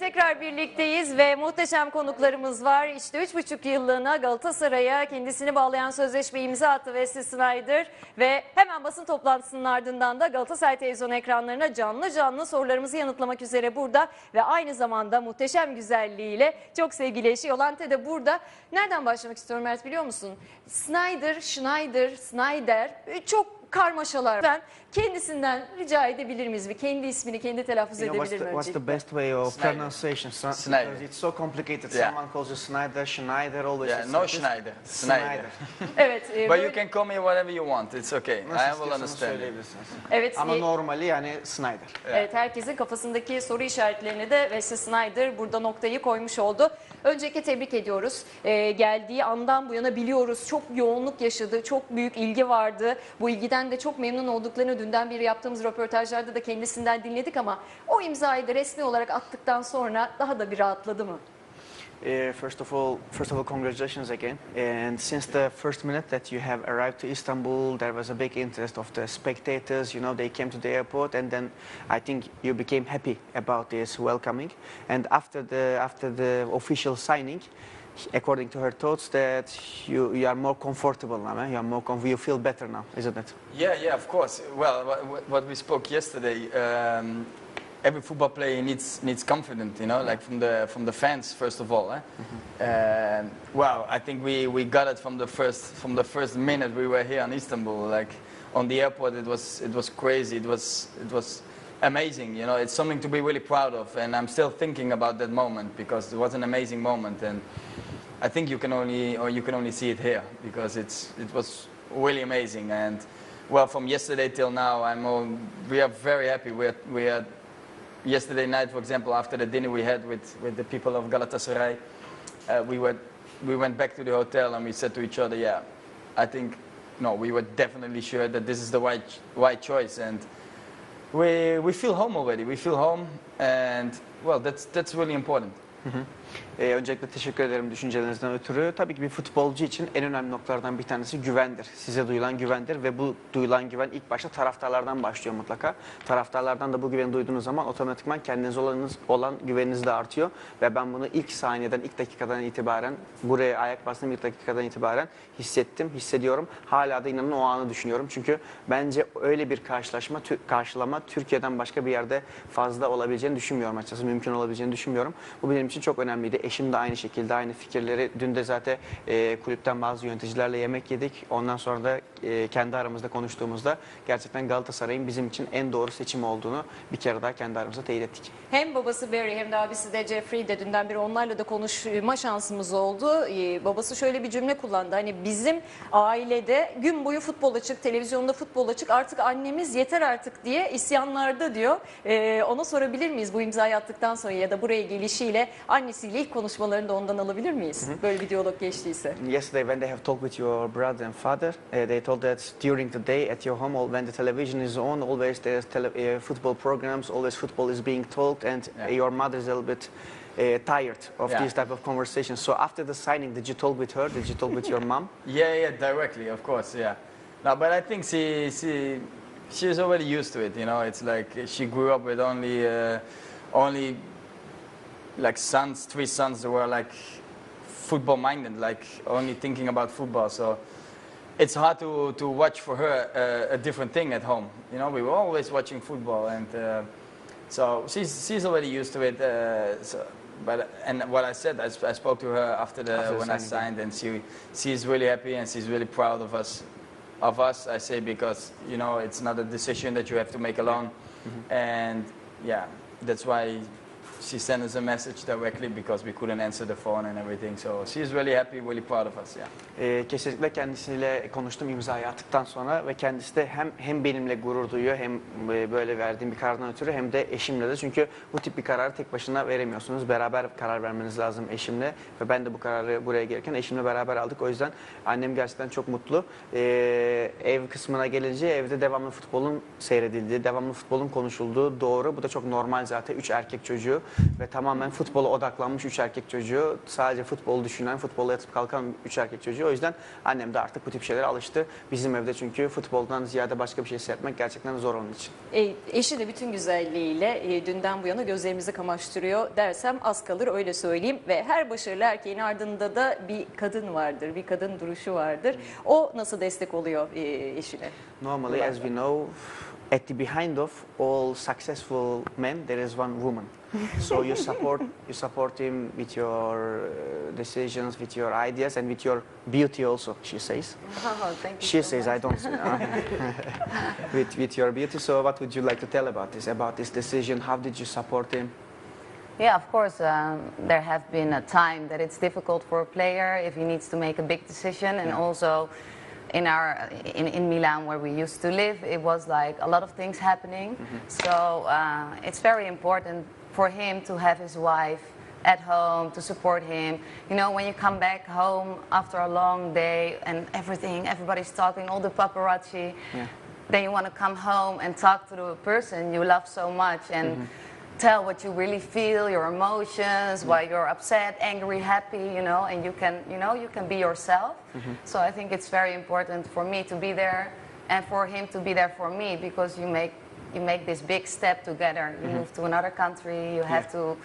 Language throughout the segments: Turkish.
Evet tekrar birlikteyiz ve muhteşem konuklarımız var. İşte 3,5 yıllığına Galatasaray'a kendisini bağlayan sözleşme imza attı Wesley Snyder. Ve hemen basın toplantısının ardından da Galatasaray televizyon ekranlarına canlı canlı sorularımızı yanıtlamak üzere burada. Ve aynı zamanda muhteşem güzelliğiyle çok sevgili eşi Yolante de burada. Nereden başlamak istiyorum Mert biliyor musun? Snyder, Schneider, Snyder çok karmaşalar. Ben kendisinden rica edebilir miyiz? Bir kendi ismini kendi telaffuz You know, what's, edebilir the, mi what's the best way of Snyder. pronunciation? Snyder. Because it's so complicated. Yeah. Someone calls you Snyder, Schneider, always. Yeah, no. Schneider. Snyder. Evet. e, But böyle- you can call me whatever you want. It's okay. Nasıl I will understand. Evet. Ama e, normali yani Snyder. Evet herkesin kafasındaki soru işaretlerini de Wesley Snyder burada noktayı koymuş oldu. Öncelikle tebrik ediyoruz. Ee, geldiği andan bu yana biliyoruz çok yoğunluk yaşadı, çok büyük ilgi vardı. Bu ilgiden de çok memnun olduklarını dünden beri yaptığımız röportajlarda da kendisinden dinledik ama o imzayı da resmi olarak attıktan sonra daha da bir rahatladı mı? Uh, first of all, first of all, congratulations again. And since the first minute that you have arrived to Istanbul, there was a big interest of the spectators. You know, they came to the airport, and then I think you became happy about this welcoming. And after the after the official signing, according to her thoughts, that you you are more comfortable now. Eh? You are more you feel better now, isn't it? Yeah, yeah, of course. Well, what, what we spoke yesterday, um, every football player needs needs confidence, you know, like from the from the fans first of all. Eh? Um, well, I think we, we got it from the first from the first minute we were here in Istanbul. Like on the airport, it was it was crazy. It was it was amazing. You know, it's something to be really proud of, and I'm still thinking about that moment because it was an amazing moment and. I think you can only or you can only see it here because it's it was really amazing. And well from yesterday till now I'm all, we are very happy. We had, we had yesterday night for example after the dinner we had with, with the people of Galatasaray uh, we were we went back to the hotel and we said to each other yeah I think no we were definitely sure that this is the right right choice. And we we feel home already. We feel home and well that's that's really important Ee, öncelikle teşekkür ederim düşüncelerinizden ötürü. Tabii ki bir futbolcu için en önemli noktalardan bir tanesi güvendir. Size duyulan güvendir ve bu duyulan güven ilk başta taraftarlardan başlıyor mutlaka. Taraftarlardan da bu güveni duyduğunuz zaman otomatikman kendinize olanınız, olan güveniniz de artıyor. Ve ben bunu ilk saniyeden, ilk dakikadan itibaren, buraya ayak bastığım ilk dakikadan itibaren hissettim, hissediyorum. Hala da inanın o anı düşünüyorum. Çünkü bence öyle bir karşılaşma, tü- karşılama Türkiye'den başka bir yerde fazla olabileceğini düşünmüyorum açıkçası. Mümkün olabileceğini düşünmüyorum. Bu benim için çok önemliydi. Eşim de aynı şekilde aynı fikirleri. Dün de zaten e, kulüpten bazı yöneticilerle yemek yedik. Ondan sonra da e, kendi aramızda konuştuğumuzda gerçekten Galatasaray'ın bizim için en doğru seçim olduğunu bir kere daha kendi aramızda teyit ettik. Hem babası Barry hem de abisi de Jeffrey de dünden beri onlarla da konuşma şansımız oldu. Ee, babası şöyle bir cümle kullandı. Hani bizim ailede gün boyu futbol açık, televizyonda futbol açık artık annemiz yeter artık diye isyanlarda diyor. Ee, ona sorabilir miyiz bu imzayı attıktan sonra ya da buraya gelişiyle annesiyle ilk konuşmalarını da ondan alabilir miyiz? Böyle bir diyalog geçtiyse. Yesterday, when they have talked with your brother and father, uh, they told that during the day at your home, when the television is on, always there's tele- uh, football programs, always football is being talked, and Yeah. uh, your mother is a little bit uh, tired of Yeah. these type of conversations. So after the signing, did you talk with her? Did you talk with your mom? Yeah, yeah, directly, of course, yeah. No, but I think she she she's already used to it. You know, it's like she grew up with only uh, only like sons, three sons that were like football minded, like only thinking about football. So it's hard to to watch for her uh, a different thing at home. You know, we were always watching football, and uh, so she's she's already used to it. Uh, so, but and what I said, I, I spoke to her after the After when I signed, and she she's really happy and she's really proud of us. Of us, I say because you know it's not a decision that you have to make alone, and yeah, that's why she sent us a message directly because we couldn't answer the phone and everything. So she's really happy, really proud of us. Yeah. Ee, kesinlikle kendisiyle konuştum imzayı attıktan sonra ve kendisi de hem hem benimle gurur duyuyor hem e, böyle verdiğim bir karardan ötürü hem de eşimle de çünkü bu tip bir kararı tek başına veremiyorsunuz. Beraber karar vermeniz lazım eşimle ve ben de bu kararı buraya gelirken eşimle beraber aldık. O yüzden annem gerçekten çok mutlu. Ee, ev kısmına gelince evde devamlı futbolun seyredildiği, devamlı futbolun konuşulduğu doğru. Bu da çok normal zaten. Üç erkek çocuğu ve tamamen futbola odaklanmış üç erkek çocuğu. Sadece futbolu düşünen, futbola yatıp kalkan üç erkek çocuğu. O yüzden annem de artık bu tip şeylere alıştı. Bizim evde çünkü futboldan ziyade başka bir şey seyretmek gerçekten zor onun için. E, eşi de bütün güzelliğiyle e, dünden bu yana gözlerimizi kamaştırıyor dersem az kalır öyle söyleyeyim. Ve her başarılı erkeğin ardında da bir kadın vardır, bir kadın duruşu vardır. O nasıl destek oluyor e, eşine? Normally, as we know, at the behind of all successful men, there is one woman. So you support you support him with your uh, decisions, with your ideas, and with your beauty also. She says. She says, I don't uh, with with your beauty. So, what would you like to tell about this? About this decision? How did you support him? Yeah, of course, um, there have been a time that it's difficult for a player if he needs to make a big decision, and Yeah. also in our in, in Milan where we used to live, it was like a lot of things happening. So uh, it's very important for him to have his wife at home to support him. You know, when you come back home after a long day and everything, everybody's talking, all the paparazzi. Yeah. Then you want to come home and talk to the person you love so much and mm-hmm. tell what you really feel, your emotions, mm-hmm. why you're upset, angry, happy, you know, and you can, you know, you can be yourself. Mm-hmm. So I think it's very important for me to be there and for him to be there for me because you make you make this big step together. You mm-hmm. move to another country, you have to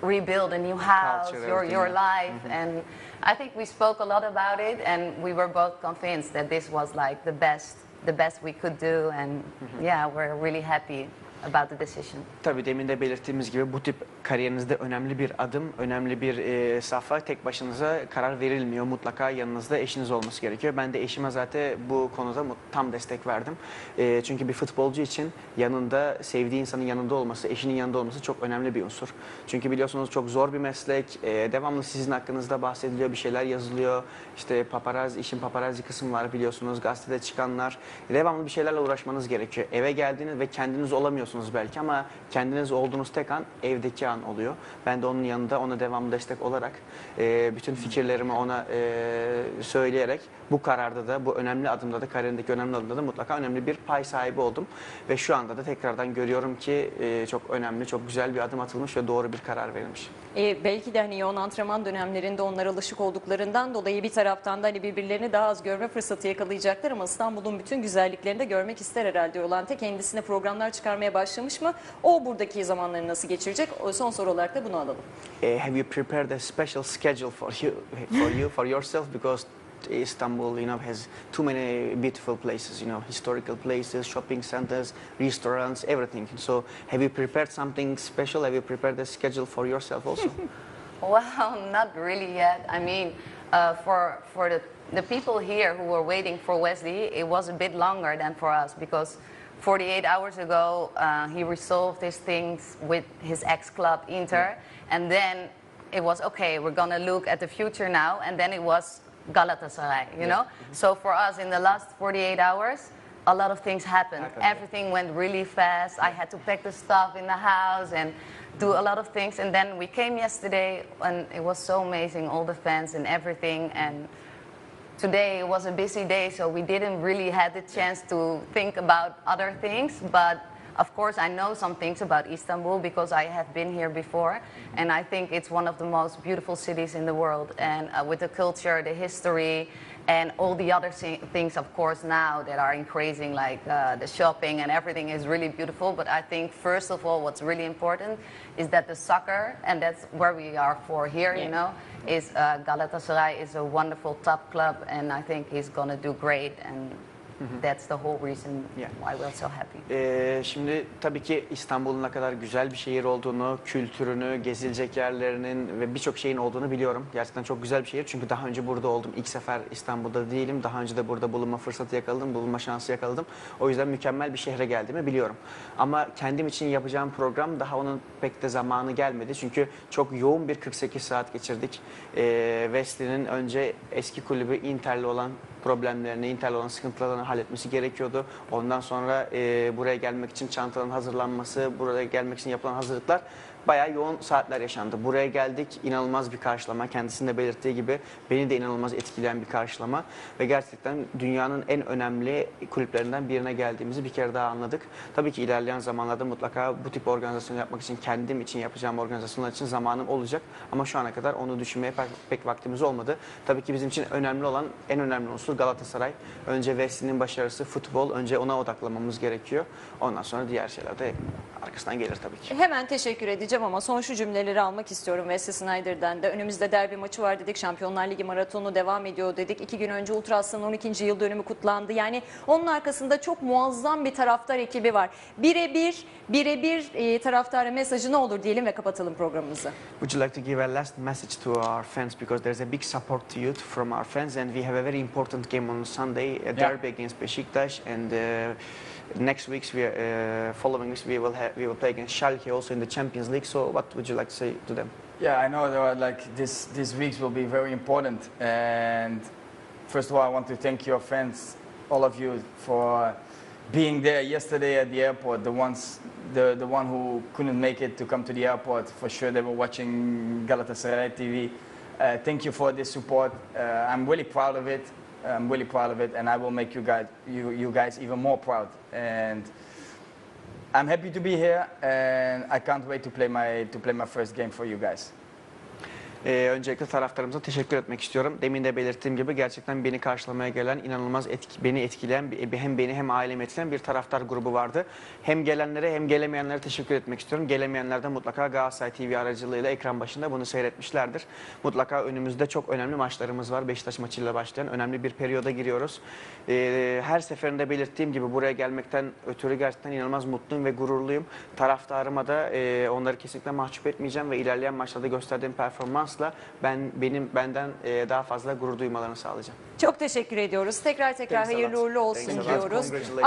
rebuild a new house, Culture, your your yeah. life. Mm-hmm. And I think we spoke a lot about it and we were both convinced that this was like the best the best we could do. And mm-hmm. yeah, we're really happy about the decision. Tabii demin de belirttiğimiz gibi bu tip kariyerinizde önemli bir adım, önemli bir e, safha. Tek başınıza karar verilmiyor. Mutlaka yanınızda eşiniz olması gerekiyor. Ben de eşime zaten bu konuda tam destek verdim. E, çünkü bir futbolcu için yanında, sevdiği insanın yanında olması, eşinin yanında olması çok önemli bir unsur. Çünkü biliyorsunuz çok zor bir meslek. E, devamlı sizin hakkınızda bahsediliyor, bir şeyler yazılıyor. İşte paparazzi, işin paparazzi kısmı var biliyorsunuz. Gazetede çıkanlar. Devamlı bir şeylerle uğraşmanız gerekiyor. Eve geldiğiniz ve kendiniz olamıyorsunuz belki ama kendiniz olduğunuz tek an evdeki an oluyor. Ben de onun yanında ona devamlı destek olarak e, bütün fikirlerimi ona e, söyleyerek bu kararda da bu önemli adımda da kariyerindeki önemli adımda da mutlaka önemli bir pay sahibi oldum. Ve şu anda da tekrardan görüyorum ki e, çok önemli, çok güzel bir adım atılmış ve doğru bir karar verilmiş. E, belki de hani yoğun antrenman dönemlerinde onlar alışık olduklarından dolayı bir taraftan da hani birbirlerini daha az görme fırsatı yakalayacaklar ama İstanbul'un bütün güzelliklerini de görmek ister herhalde Yolante. Kendisine programlar çıkarmaya başlamış mı? O buradaki zamanları nasıl geçirecek? O son soru olarak da bunu alalım. Uh, have you prepared a special schedule for you, for you, for yourself? Because Istanbul, you know, has too many beautiful places. You know, historical places, shopping centers, restaurants, everything. So, have you prepared something special? Have you prepared a schedule for yourself also? Well, not really yet. I mean, uh, for for the the people here who were waiting for Wesley, it was a bit longer than for us because 48 hours ago uh, he resolved these things with his ex club Inter, and then it was okay. We're gonna look at the future now, and then it was Galatasaray. You know, so for us in the last 48 hours. A lot of things happened. Happened, yeah. Everything went really fast. I had to pack the stuff in the house and do a lot of things. And then we came yesterday, and it was so amazing, all the fans and everything. And today it was a busy day, so we didn't really have the chance to think about other things. But of course, I know some things about Istanbul because I have been here before, and I think it's one of the most beautiful cities in the world. And uh, with the culture, the history, and all the other things, of course, now that are increasing, like uh, the shopping and everything, is really beautiful. But I think first of all, what's really important is that the soccer, and that's where we are for here, Yeah. you know, is uh, Galatasaray is a wonderful top club, and I think he's gonna do great, and that's the whole reason why we're so happy. Ee, şimdi tabii ki İstanbul'un ne kadar güzel bir şehir olduğunu, kültürünü, gezilecek yerlerinin ve birçok şeyin olduğunu biliyorum. Gerçekten çok güzel bir şehir çünkü daha önce burada oldum. İlk sefer İstanbul'da değilim. Daha önce de burada bulunma fırsatı yakaladım, bulunma şansı yakaladım. O yüzden mükemmel bir şehre geldiğimi biliyorum. Ama kendim için yapacağım program daha onun pek de zamanı gelmedi. Çünkü çok yoğun bir 48 saat geçirdik. Ee, Wesley'nin önce eski kulübü Inter'le olan problemlerini, Inter'le olan sıkıntılarını halletmesi gerekiyordu. Ondan sonra e, buraya gelmek için çantanın hazırlanması, buraya gelmek için yapılan hazırlıklar bayağı yoğun saatler yaşandı. Buraya geldik, inanılmaz bir karşılama. Kendisinin de belirttiği gibi beni de inanılmaz etkileyen bir karşılama. Ve gerçekten dünyanın en önemli kulüplerinden birine geldiğimizi bir kere daha anladık. Tabii ki ilerleyen zamanlarda mutlaka bu tip organizasyon yapmak için, kendim için yapacağım organizasyonlar için zamanım olacak. Ama şu ana kadar onu düşünmeye pek, pek vaktimiz olmadı. Tabii ki bizim için önemli olan, en önemli unsur Galatasaray. Önce Wesley'nin başarısı, futbol. Önce ona odaklamamız gerekiyor. Ondan sonra diğer şeyler de arkasından gelir tabii ki. Hemen teşekkür edeceğim ama son şu cümleleri almak istiyorum Wesley Snyder'den de. Önümüzde derbi maçı var dedik. Şampiyonlar Ligi maratonu devam ediyor dedik. İki gün önce Ultra Aslan'ın 12. yıl dönümü kutlandı. Yani onun arkasında çok muazzam bir taraftar ekibi var. Birebir, birebir e, taraftara mesajı ne olur diyelim ve kapatalım programımızı. Would you like to give a last message to our fans because there's a big support to you from our fans and we have a very important game on Sunday, a derby against Besiktas and uh, next weeks, we are, uh, following weeks we will have, we will play against Schalke also in the Champions League. So what would you like to say to them? Yeah, I know there are like this these weeks will be very important and first of all I want to thank your fans, all of you for being there yesterday at the airport. The ones the, the one who couldn't make it to come to the airport, for sure they were watching Galatasaray TV. Uh, thank you for this support. Uh, I'm really proud of it. I'm really proud of it and I will make you guys you, you guys even more proud. And I'm happy to be here and I can't wait to play my to play my first game for you guys. Ee, öncelikle taraftarımıza teşekkür etmek istiyorum. Demin de belirttiğim gibi gerçekten beni karşılamaya gelen, inanılmaz etki, beni etkileyen, hem beni hem ailemi etkileyen bir taraftar grubu vardı. Hem gelenlere hem gelemeyenlere teşekkür etmek istiyorum. Gelemeyenler mutlaka Galatasaray TV aracılığıyla ekran başında bunu seyretmişlerdir. Mutlaka önümüzde çok önemli maçlarımız var. Beşiktaş maçıyla başlayan önemli bir periyoda giriyoruz. Ee, her seferinde belirttiğim gibi buraya gelmekten ötürü gerçekten inanılmaz mutluyum ve gururluyum. Taraftarıma da e, onları kesinlikle mahcup etmeyeceğim ve ilerleyen maçlarda gösterdiğim performansla ben benim benden e, daha fazla gurur duymalarını sağlayacağım. Çok teşekkür ediyoruz. Tekrar tekrar Thanks a hayırlı uğurlu olsun Thanks a lot. diyoruz. Congratulations.